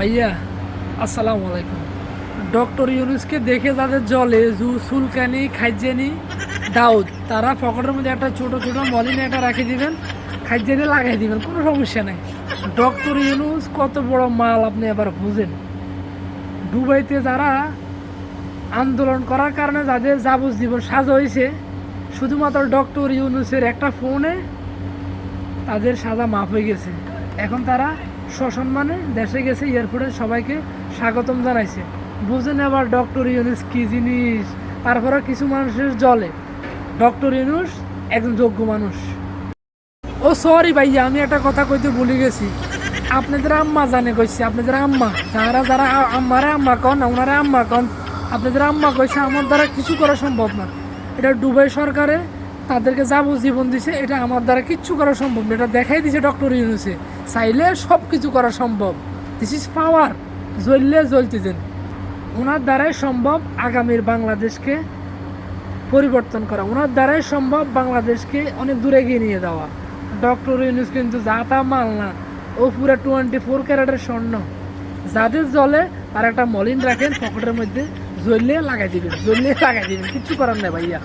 ভাইয়া, আসসালামু আলাইকুম। ডক্টর ইউনুসকে দেখে যাদের জলে জু সুলকানি খাইজেনি, দাউদ, তারা পকেটের মধ্যে একটা ছোট ছোট মলিন একটা রাখে দিবেন, খাইজেনি লাগাই দিবেন, কোনো সমস্যা নেই। ডক্টর ইউনুস কত বড় মাল আপনি এবার বুঝেন। দুবাইতে যারা আন্দোলন করার কারণে যাদের যাবজ্জীবন সাজা হয়েছে, শুধুমাত্র ডক্টর ইউনুসের একটা ফোনে তাদের সাজা মাফ হয়ে গেছে। এখন তারা সসম্মানে দেশে গেছে, এয়ারপোর্টে সবাইকে স্বাগতম জানাইছে। বুঝেন আবার ডক্টর ইউনুস কি জিনিস? তারপরে কিছু মানুষের জলে। ডক্টর ইউনুস একজন যোগ্য মানুষ। ও সরি ভাইয়া, আমি একটা কথা কইতে ভুলে গেছি। আপনাদের আম্মা জানে কইছে, আপনাদের আম্মা। যারা যারা আম্মারে আম্মা কন, ওনারে আম্মা কন, আপনাদের আম্মা কইছে, আমার দ্বারা কিছু করা সম্ভব না। এটা দুবাই সরকারে তাদেরকে যাবজ্জীবন দিছে, এটা আমার দ্বারা কিচ্ছু করা সম্ভব না। এটা দেখাই দিছে ডক্টর ইউনুসে। চাইলে সব কিছু করা সম্ভব। দিস ইজ পাওয়ার জ্বললে জ্বলতে দেন ওনার দ্বারাই সম্ভব আগামীর বাংলাদেশকে পরিবর্তন করা। ওনার দ্বারাই সম্ভব বাংলাদেশকে অনেক দূরে এগিয়ে নিয়ে যাওয়া। ডক্টর ইউনুস কিন্তু যা তা মাল না। ও পুরো টোয়েন্টি ফোর ক্যারেটের স্বর্ণ। যাদের জলে তার একটা মলিন রাখেন, পকেটের মধ্যে জ্বললে লাগাই দিবেন। জ্বললে লাগাই দিবেন। কিচ্ছু করার নেই ভাইয়া।